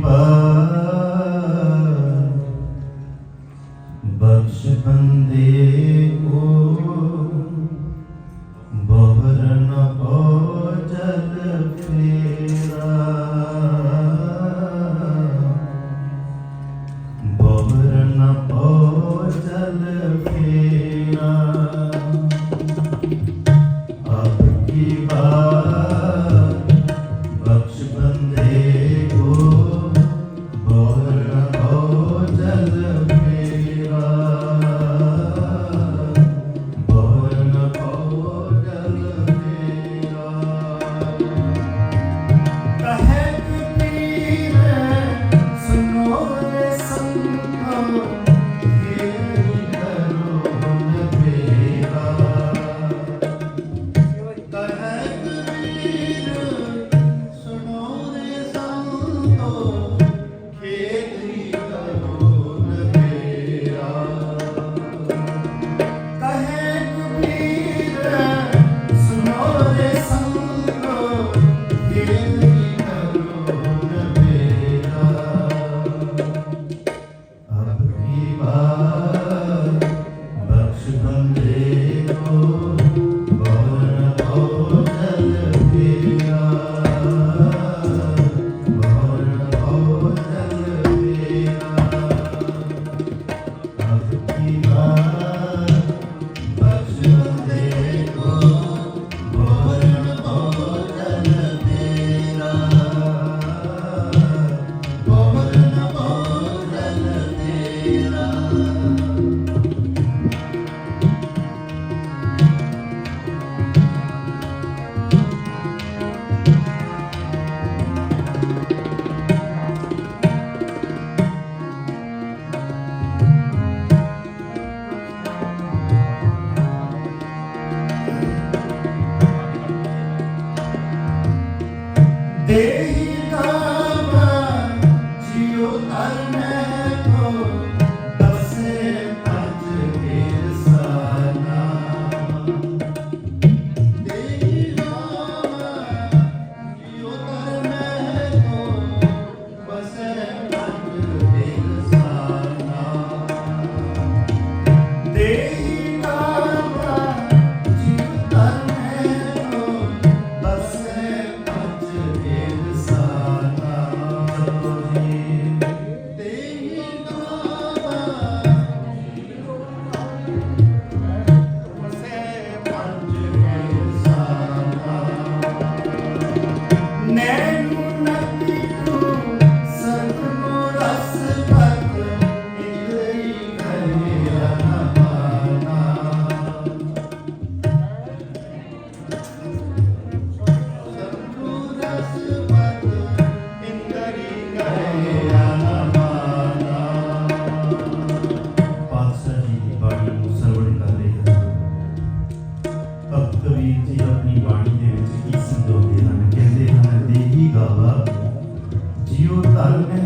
ਪਾਰ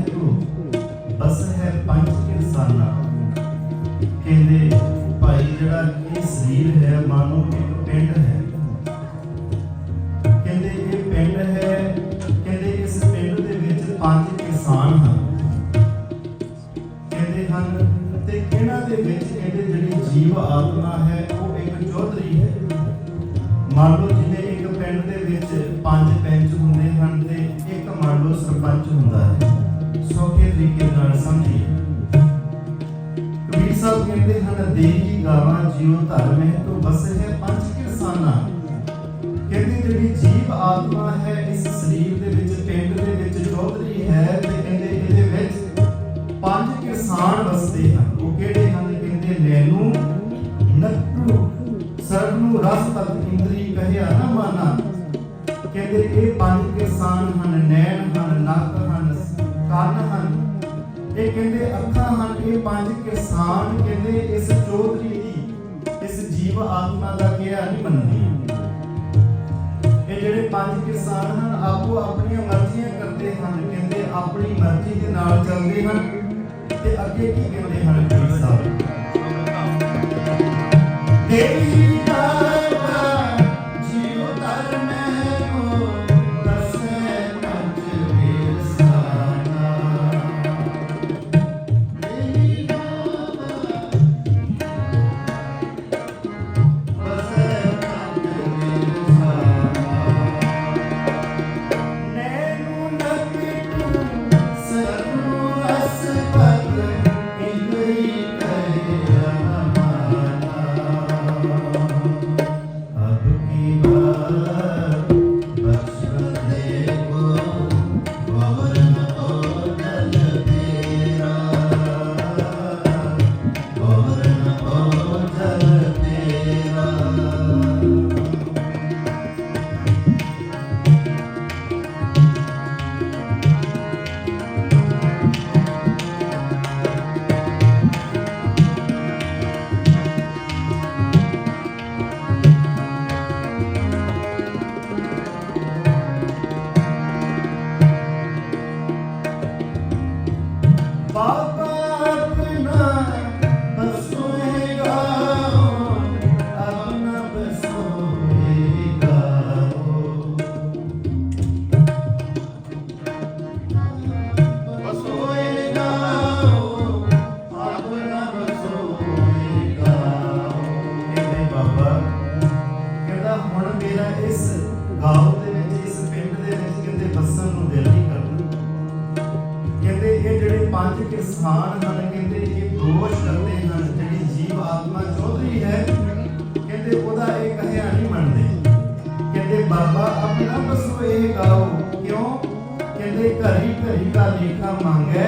ਧਰਮ ਬਸ ਹੈ ਪੰਜ ਕਿਰਸਾਨਾ ਕਹਿੰਦੇ, ਭਾਈ, ਜਿਹੜਾ ਇਹ ਸਰੀਰ ਹੈ, ਮਾਨੋ ਇੱਕ ਪਿੰਡ ਹੈ। ਕਹਿੰਦੇ, ਇਹ ਪਿੰਡ ਹੈ। ਕਹਿੰਦੇ, ਇਸ ਪਿੰਡ ਦੇ ਵਿੱਚ ਪੰਜ ਕਿਸਾਨ ਹਨ। ਕਹਿੰਦੇ ਹਨ, ਤੇ ਇਹਨਾਂ ਦੇ ਵਿੱਚ ਕਹਿੰਦੇ ਜਿਹੜੀ ਜੀਵ ਆਤਮਾ ਹੈ, ਉਹ ਇੱਕ ਚੌਧਰੀ ਹੈ। ਮੰਨ ਲਓ ਜਿਉ ਧਰਮ ਹੈ, ਤੋਂ ਬਸ ਹੈ ਪੰਜ ਕਿਰਸਾਨਾ। ਕਹਿੰਦੇ ਜਿਹੜੀ ਜੀਵ ਆਤਮਾ ਹੈ, ਇਸ ਸਰੀਰ ਦੇ ਵਿੱਚ, ਪਿੰਡ ਦੇ ਵਿੱਚ ਚੌਧਰੀ ਹੈ ਤੇ ਕਹਿੰਦੇ ਇਹਦੇ ਵਿੱਚ ਪੰਜ ਕਿਸਾਨ ਵਸਦੇ ਹਨ। ਉਹ ਕਿਹੜੇ ਹਨ? ਕਹਿੰਦੇ ਨੈਣੂ ਨੱਟੂ ਸਰਬ ਨੂੰ ਰਸ ਤਤ ਇੰਦਰੀ, ਕਹਿਆ ਨਾ ਮਾਨਾ। ਕਹਿੰਦੇ ਇਹ ਪੰਜ ਕਿਸਾਨ ਹਨ, ਨੈਣ ਹਨ, ਨੱਕ ਹਨ, ਕੰਨ ਹਨ। ਇਹ ਕਹਿੰਦੇ ਅੱਖਾਂ ਹਨ, ਇਹ ਪੰਜ ਕਿਸਾਨ ਕਹਿੰਦੇ ਇਸ ਜੀਵ ਆਤਮਾ ਦਾ ਕਿਹਾ ਨਹੀਂ ਮੰਨਦੀ। ਇਹ ਜਿਹੜੇ ਪੰਜ ਕਿਸਾਨ ਹਨ, ਆਪੋ ਆਪਣੀਆਂ ਮਰਜ਼ੀਆਂ ਕਰਦੇ ਹਨ, ਕਹਿੰਦੇ ਆਪਣੀ ਮਰਜ਼ੀ ਦੇ ਨਾਲ ਚੱਲਦੇ ਹਨ ਤੇ ਅੱਗੇ ਕੀ ਕਹਿੰਦੇ ਹਨ ਗੁਰੂ ਸਾਹਿਬ? ਦੇਵੀ ਦਾਤਾ ਜੀਉ ਧਰਮੈ ਕੋ ਆਪਣਾ ਬਸੋ ਇਹ ਕਿਉਂ ਕਹਿੰਦੇ ਘਰੀ ਘਰੀ ਦਾ ਲੇਖਾ ਮੰਗੈ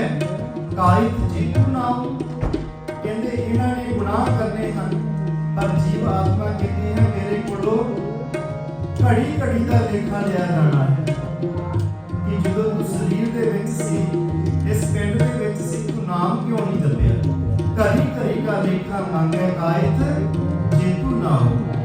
ਕਾਇਤ ਜੀਤੂ ਨਾਉ ਕਹਿੰਦੇ ਇਹਨਾਂ ਨੇ ਗੁਨਾਹ ਕਰਨੇ ਹਨ ਪਰ ਜੀਵ ਆਤਮਾ ਕਹਿੰਦੀ ਹੈ ਮੇਰੇ ਕੋਲੋਂ ਘੜੀ ਘੜੀ ਦਾ ਲੇਖਾ ਲਿਆ ਜਾਣਾ ਹੈ ਕਿ ਜਦੋਂ ਤੂੰ ਸਰੀਰ ਦੇ ਵਿੱਚ ਸੀ ਇਸ ਪਿੰਡ ਦੇ ਵਿੱਚ ਸੀ ਤੂੰ ਨਾਮ ਕਿਉਂ ਨਹੀਂ ਜਪਿਆ ਘੜੀ ਘੜੀ ਦਾ ਲੇਖਾ ਮੰਗੈ ਕਾਇਤ ਜੀਤੂ ਨਾਉ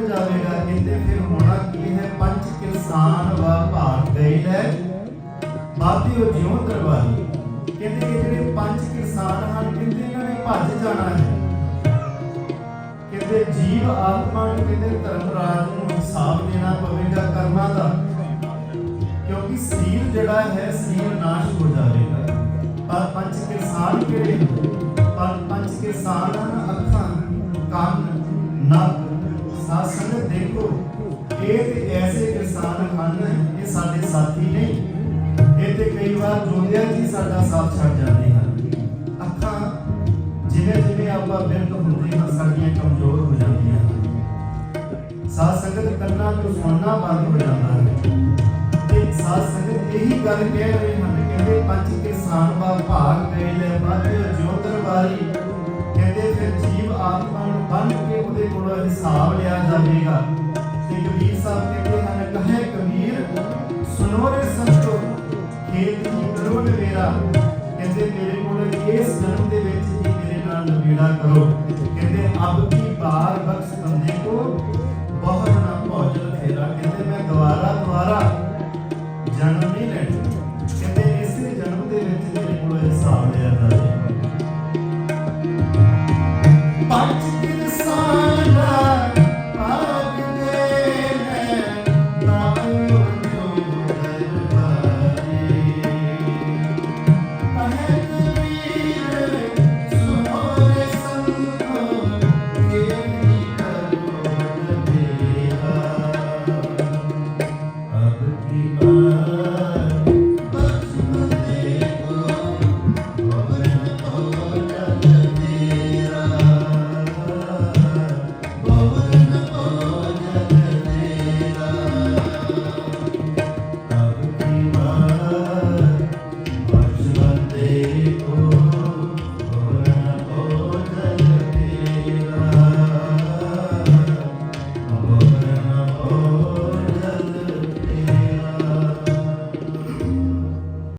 ਨਿਕਲ ਜਾਵੇਗਾ, ਕਹਿੰਦੇ ਫਿਰ ਹੋਣਾ ਕੀ ਹੈ? ਪੰਜ ਕਿਸਾਨ ਵਾ ਭਾਗ ਗਏ ਲੈ ਬਾਤਿਓ ਜਿਉ ਦਰਬਾਰੀ। ਕਹਿੰਦੇ ਇਹ ਜਿਹੜੇ ਪੰਜ ਕਿਸਾਨ ਹਨ ਕਹਿੰਦੇ ਇਹਨਾਂ ਨੇ? ਭੱਜ ਜਾਣਾ ਹੈ। ਕਹਿੰਦੇ ਜੀਵ ਆਤਮਾ ਨੂੰ ਕਹਿੰਦੇ ਧਰਮ ਰਾਜ ਨੂੰ ਹਿਸਾਬ ਦੇਣਾ ਪਵੇਗਾ ਕਰਮਾਂ ਦਾ। ਕਿਉਂਕਿ ਸਰੀਰ ਜਿਹੜਾ ਹੈ ਸਰੀਰ ਨਾਸ਼ ਹੋ ਜਾਵੇਗਾ। ਪਰ ਪੰਜ ਕਿਸਾਨ ਕਿਹੜੇ ਹਨ? ਪਰ ਪੰਜ ਕਿਸਾਨ ਹਨ ਅੱਖਾਂ, ਕੰਨ, ਨੱਕ। ਸਾਹ ਸੰਗਤ ਦੇਖੋ, ਇਹ ਤੇ ਐਸੇ ਕਿਸਾਨ ਹਨ, ਇਹ ਸਾਡੇ ਸਾਥੀ ਨਹੀਂ ਇਹ ਤੇ ਕਈ ਵਾਰ ਜੋਦਿਆ ਜੀ ਸਾਡਾ ਸਾਥ ਛੱਡ ਜਾਂਦੇ ਹਨ। ਅੱਖਾਂ ਜਿਵੇਂ ਜਿਵੇਂ ਆਪਾਂ ਬਿਰਧ ਹੁੰਦੇ ਹਾਂ, ਸਾਡੀਆਂ ਕਮਜ਼ੋਰ ਹੋ ਜਾਂਦੀਆਂ ਹਨ। ਸਾਧ ਸੰਗਤ ਕੰਨਾਂ ਤੋਂ ਸੁਣਨਾ ਬੰਦ ਹੋ ਜਾਂਦਾ ਹੈ। ਤੇ ਸਾਧ ਸੰਗਤ ਇਹੀ ਗੱਲ ਕਹਿ ਰਹੇ ਹਨ ਕਹਿੰਦੇ, ਪੰਜ ਕਿਸਾਨ ਵਾ ਭਾਗ ਗਏ ਲੈ ਮਤ ਜੋ ਦਰਬਾਰੀ ਕਹਿੰਦੇ ਫਿਰ ਜੀਵ ਹਿਸਾਬ ਲਿਆ ਜਾਵੇਗਾ।